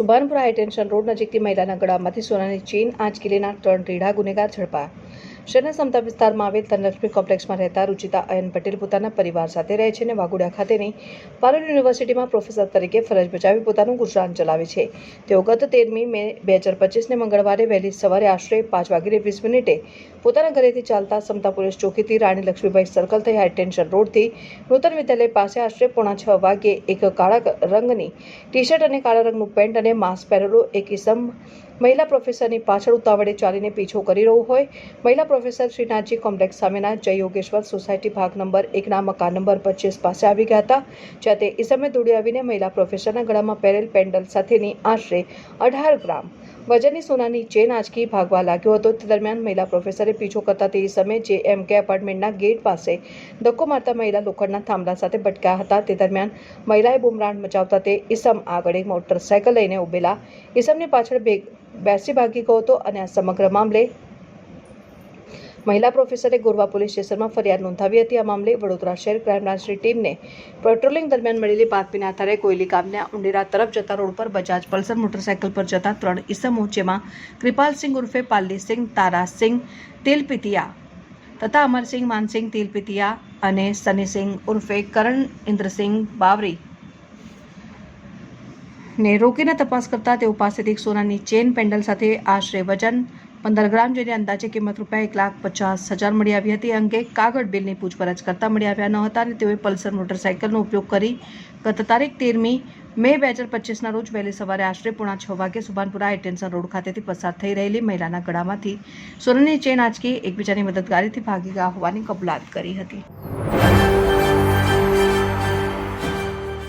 Subhanpura high tension road નજીકથી મહિલાના ગળામાંથી સોનાની ચેન આંચકી ત્રણ રીઢા ગુનેગાર ઝડપાયા. શહેરના સમતા વિસ્તારમાં આવેલ ધનલક્ષ્મી કોમ્પ્લેક્સમાં રહેતા રૂચિતા અયન પટેલ પોતાના પરિવાર સાથે રહે છે અને વાગુડા ખાતેની પાલન યુનિવર્સિટીમાં પ્રોફેસર તરીકે ફરજ બજાવી પોતાનું ગુજરાન ચલાવે છે. તેઓ ગત તેરમી મે બે હજાર પચીસને મંગળવારે વહેલી સવારે આશરે પાંચ વાગીને વીસ મિનિટે પોતાના ઘરેથી ચાલતા સમતા પોલીસ ચોકીથી રાણી લક્ષ્મીભાઈ સર્કલ થઈ હાઈટેન્શન રોડથી નૂતન વિદ્યાલય પાસે આશરે પોણા છ વાગ્યે એક કાળા રંગની ટી શર્ટ અને કાળા રંગનું પેન્ટ અને માસ્ક પહેરેલો એક ઇસમ મહિલા પ્રોફેસરની પાછળ ઉતાવળે ચાલીને પીછો કરી રહ્યો હોય. મહિલા પ્રોફેસર શ્રીનાથજી કોમ્પ્લેક્સ સામેના જય યોગેશ્વર સોસાયટી ભાગ નંબર એકના મકાન નંબર પચીસ પાસે આવી ગયા હતા, જ્યાં તે ઇસમે દોડી આવીને મહિલા પ્રોફેસરના ગળામાં પહેરેલ પેન્ડલ સાથેની આશરે અઢાર ગ્રામ વજનની સોનાની ચેન આંચકી ભાગવા લાગ્યો હતો. તે દરમિયાન મહિલા પ્રોફેસરે પીછો કરતા તે સમયે જે એમ કે એપાર્ટમેન્ટના ગેટ પાસે ધક્કો મારતા મહિલા લોખંડના થાંભલા સાથે ભટક્યા હતા. તે દરમિયાન મહિલાએ બુમરાણ મચાવતા તે ઈસમ આગળ એક મોટરસાયકલ લઈને ઉભેલા. ઈસમની પાછળ બે બેસી ભાગી ગયો હતો અને આ સમગ્ર મામલે મહિલા પ્રોફેસરે ગોરવા પોલીસ સ્ટેશનમાં ફરિયાદ નોંધાવી હતી. આ મામલે વડોદરા શહેર ક્રાઇમ બ્રાન્ચની ટીમને પેટ્રોલિંગ દરમિયાન મળેલી બાતમીના આધારે કોયલી ગામના ઉંડેરા તરફ જતા રોડ પર બજાજ પલ્સર મોટરસાયકલ પર જતા ત્રણ ઇસમો જેમાં કૃપાલસિંહ ઉર્ફે પાલ્લીસિંહ, તારાસિંહ, તેલપિતિયા તથા અમરસિંહ, માનસિંહ, તેલપિતિયા અને સનીસિંહ ઉર્ફે કરણ, ઇન્દ્રસિંહ બાવરી ને રોકીને તપાસ કરતા તેઓ પાસેથી એક સોનાની ચેન, પેન્ડલ સાથે આશરે વજન પંદર ગ્રામ જેની અંદાજે કિંમત રૂપિયા એક લાખ પચાસ હજાર મળી આવી હતી. અંગે કાગળ બિલની પૂછપરછ કરતા મળી આવ્યા ન હતા અને તેઓએ પલ્સર મોટરસાયકલનો ઉપયોગ કરી ગત તારીખ તેરમી મે બે હજાર પચીસના રોજ વહેલી સવારે આશરે પોણા છ વાગે સુભાનપુરા હાઈટેન્શન રોડ ખાતેથી પસાર થઈ રહેલી મહિલાના ગળામાંથી સોનાની ચેન આંચકી એકબીજાની મદદગારીથી ભાગી ગયા હોવાની કબૂલાત કરી હતી.